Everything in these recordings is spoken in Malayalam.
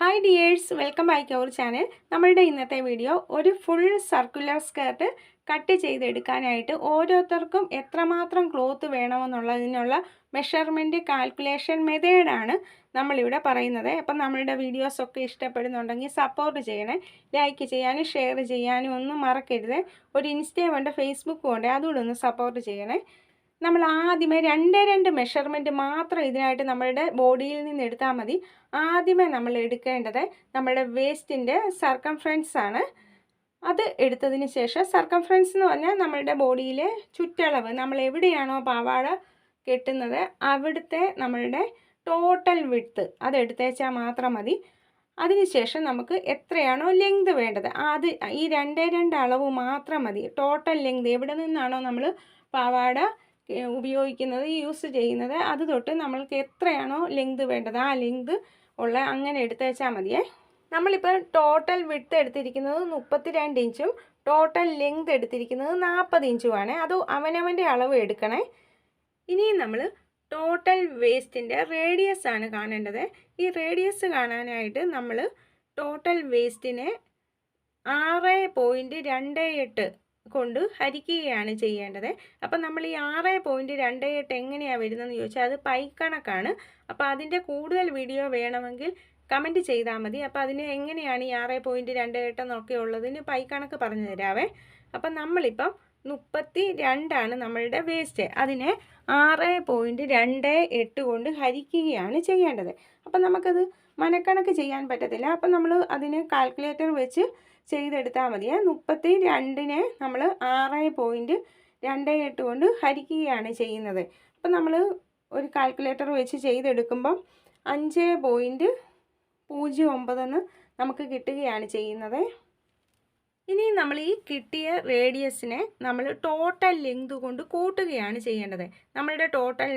Hi dears welcome back our channel നമ്മളുടെ ഇന്നത്തെ വീഡിയോ ഒരു ഫുൾ സർക്കുലർ സ്കേർട്ട് കട്ട് ചെയ്തെടുക്കാനായിട്ട് ഓരോരുത്തർക്കും എത്രമാത്രം ക്ലോത്ത് വേണമെന്നുള്ളതിനുള്ള മെഷർമെന്റ് കാൽക്കുലേഷൻ മെത്തേഡാണ് നമ്മളിവിടെ പറയുന്നത്. അപ്പം നമ്മളുടെ വീഡിയോസൊക്കെ ഇഷ്ടപ്പെടുന്നുണ്ടെങ്കിൽ സപ്പോർട്ട് ചെയ്യണേ ലൈക്ക് ചെയ്യാനും ഷെയർ ചെയ്യാനും ഒന്നും മറക്കരുത്. ഒരു ഇൻസ്റ്റയും ഉണ്ട് ഫേസ്ബുക്കും ഉണ്ട് അതുകൂടെ ഒന്ന് സപ്പോർട്ട് ചെയ്യണേ. നമ്മൾ ആദ്യമേ രണ്ട് രണ്ട് മെഷർമെന്റ് മാത്രം ഇതിനായിട്ട് നമ്മളുടെ ബോഡിയിൽ നിന്ന് എടുത്താൽ മതി. ആദ്യമേ നമ്മൾ എടുക്കേണ്ടത് നമ്മുടെ വേസ്റ്റിന്റെ സർക്കംഫറൻസ് ആണ്. അത് എടുത്തതിന് ശേഷം സർക്കംഫറൻസ് എന്ന് പറഞ്ഞാൽ നമ്മളുടെ ബോഡിയിലെ ചുറ്റളവ്. നമ്മൾ എവിടെയാണോ പാവാട കെട്ടുന്നത് അവിടുത്തെ നമ്മളുടെ ടോട്ടൽ വിട്ത്ത് അത് എടുത്തേച്ചാൽ മാത്രം മതി. അതിനുശേഷം നമുക്ക് എത്രയാണോ ലെങ്ത് വേണ്ടത്. അത് ഈ രണ്ടേ രണ്ട് അളവ് മാത്രം മതി. ടോട്ടൽ ലെങ്ത് എവിടെ നിന്നാണോ നമ്മൾ പാവാട ഉപയോഗിക്കുന്നത് യൂസ് ചെയ്യുന്നത്. അത് തൊട്ട് നമ്മൾക്ക് എത്രയാണോ ലെങ്ത് വേണ്ടത് ആ ലെങ്ത് ഉള്ള അങ്ങനെ എടുത്ത് വെച്ചാൽ മതിയേ. നമ്മളിപ്പോൾ ടോട്ടൽ വിട്ത് എടുത്തിരിക്കുന്നത് മുപ്പത്തി രണ്ട് ഇഞ്ചും ടോട്ടൽ ലെങ്ത് എടുത്തിരിക്കുന്നത് നാൽപ്പത് ഇഞ്ചുമാണ്. അത് അവനവന്റെ അളവ് എടുക്കണേ. ഇനിയും നമ്മൾ ടോട്ടൽ വേസ്റ്റിന്റെ റേഡിയസ് ആണ് കാണേണ്ടത്. ഈ റേഡിയസ് കാണാനായിട്ട് നമ്മൾ ടോട്ടൽ വേസ്റ്റിനെ ആറ് പോയിന്റ് രണ്ട് എട്ട് കൊണ്ട് ഹരിക്കുകയാണ് ചെയ്യേണ്ടത്. അപ്പം നമ്മൾ ഈ ആറ് പോയിന്റ് രണ്ട് എട്ട് എങ്ങനെയാണ് വരുന്നതെന്ന് ചോദിച്ചാൽ അത് പൈക്കണക്കാണ് അപ്പോൾ അതിന്റെ കൂടുതൽ വീഡിയോ വേണമെങ്കിൽ കമന്റ് ചെയ്താൽ മതി. അപ്പോൾ അതിന് എങ്ങനെയാണ് ഈ ആറ് പോയിന്റ് രണ്ട് എട്ടെന്നൊക്കെ ഉള്ളതിന് പൈക്കണക്ക് പറഞ്ഞു തരാവേ. അപ്പം നമ്മളിപ്പം മുപ്പത്തി രണ്ടാണ് നമ്മളുടെ വേസ്റ്റ് അതിനെ ആറ് പോയിന്റ് രണ്ട് എട്ട് കൊണ്ട് ഹരിക്കുകയാണ് ചെയ്യേണ്ടത്. അപ്പം നമുക്കത് മനക്കണക്ക് ചെയ്യാൻ പറ്റത്തില്ല. അപ്പം നമ്മൾ അതിന് കാൽക്കുലേറ്റർ വെച്ച് ചെയ്തെടുത്താൽ മതിയെ മുപ്പത്തി രണ്ടിനെ നമ്മൾ ആറ് പോയിന്റ് രണ്ട് എട്ട് കൊണ്ട് ഹരിക്കുകയാണ് ചെയ്യുന്നത്. അപ്പം നമ്മൾ ഒരു കാൽക്കുലേറ്റർ വെച്ച് ചെയ്തെടുക്കുമ്പം അഞ്ച് പോയിന്റ് പൂജ്യം ഒമ്പതെന്ന് നമുക്ക് കിട്ടുകയാണ് ചെയ്യുന്നത്. ഇനി നമ്മൾ ഈ കിട്ടിയ റേഡിയസിനെ നമ്മൾ ടോട്ടൽ ലെങ്ത് കൊണ്ട് കൂട്ടുകയാണ് ചെയ്യേണ്ടത്. നമ്മളുടെ ടോട്ടൽ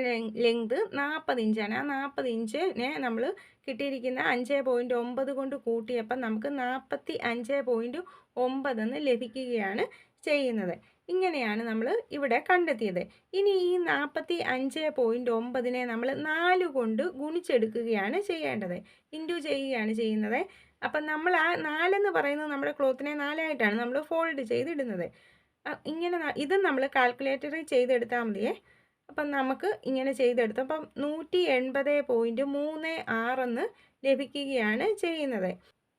ലെങ്ത് നാൽപ്പത് ഇഞ്ചാണ് ആ നാൽപ്പത് ഇഞ്ചിനെ നമ്മൾ കിട്ടിയിരിക്കുന്ന അഞ്ച് പോയിന്റ് ഒമ്പത് കൊണ്ട് കൂട്ടിയപ്പോൾ നമുക്ക് നാൽപ്പത്തി അഞ്ച് പോയിന്റ് ഒമ്പതെന്ന് ലഭിക്കുകയാണ് ചെയ്യുന്നത്. ഇങ്ങനെയാണ് നമ്മൾ ഇവിടെ കണ്ടെത്തിയത്. ഇനി ഈ നാൽപ്പത്തി അഞ്ച് പോയിന്റ് ഒമ്പതിനെ നമ്മൾ നാല് കൊണ്ട് ഗുണിച്ചെടുക്കുകയാണ് ചെയ്യേണ്ടത്. ഇന്റു ചെയ്യുകയാണ് ചെയ്യുന്നത്. അപ്പം നമ്മൾ ആ നാലെന്ന് പറയുന്നത് നമ്മുടെ ക്ലോത്തിനെ നാലായിട്ടാണ് നമ്മൾ ഫോൾഡ് ചെയ്തിടുന്നത്. ഇങ്ങനെ ഇത് നമ്മൾ കാൽക്കുലേറ്ററിൽ ചെയ്തെടുത്താൽ മതിയേ. അപ്പം നമുക്ക് ഇങ്ങനെ ചെയ്തെടുത്തു അപ്പം നൂറ്റി എൺപത് പോയിന്റ് മൂന്ന് ആറെന്ന് ലഭിക്കുകയാണ് ചെയ്യുന്നത്.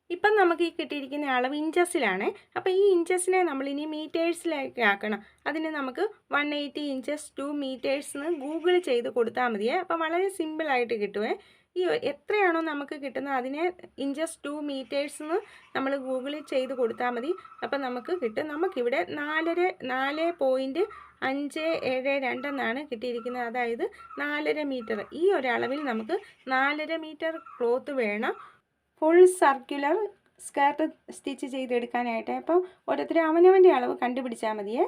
ഇപ്പം നമുക്ക് ഈ കിട്ടിയിരിക്കുന്ന അളവ് ഇഞ്ചസിലാണ്. അപ്പോൾ ഈ ഇഞ്ചസിനെ നമ്മൾ ഇനി മീറ്റേഴ്സിലേക്ക് ആക്കണം. അതിന് നമുക്ക് one eighty inches to metres എന്ന് ഗൂഗിൾ ചെയ്ത് കൊടുത്താൽ മതിയേ. അപ്പോൾ വളരെ സിമ്പിളായിട്ട് കിട്ടുമേ ഈ എത്രയാണോ നമുക്ക് കിട്ടുന്നത് അതിനെ ഇഞ്ചസ് ടു മീറ്റേഴ്സ് എന്ന് നമ്മൾ ഗൂഗിളിൽ ചെയ്ത് കൊടുത്താൽ മതി. അപ്പം നമുക്ക് കിട്ടും. നമുക്കിവിടെ നാലര നാല് പോയിന്റ് അഞ്ച് ഏഴ് രണ്ടെന്നാണ് കിട്ടിയിരിക്കുന്നത്. അതായത് നാലര മീറ്റർ ഈ ഒരളവിൽ നമുക്ക് നാലര മീറ്റർ ക്ലോത്ത് വേണം. ഫുൾ സർക്കുലർ സ്കേർട്ട് സ്റ്റിച്ച് ചെയ്തെടുക്കാനായിട്ട്. അപ്പോൾ ഓരോരുത്തരും അവനവന്റെ അളവ് കണ്ടുപിടിച്ചാൽ മതിയേ.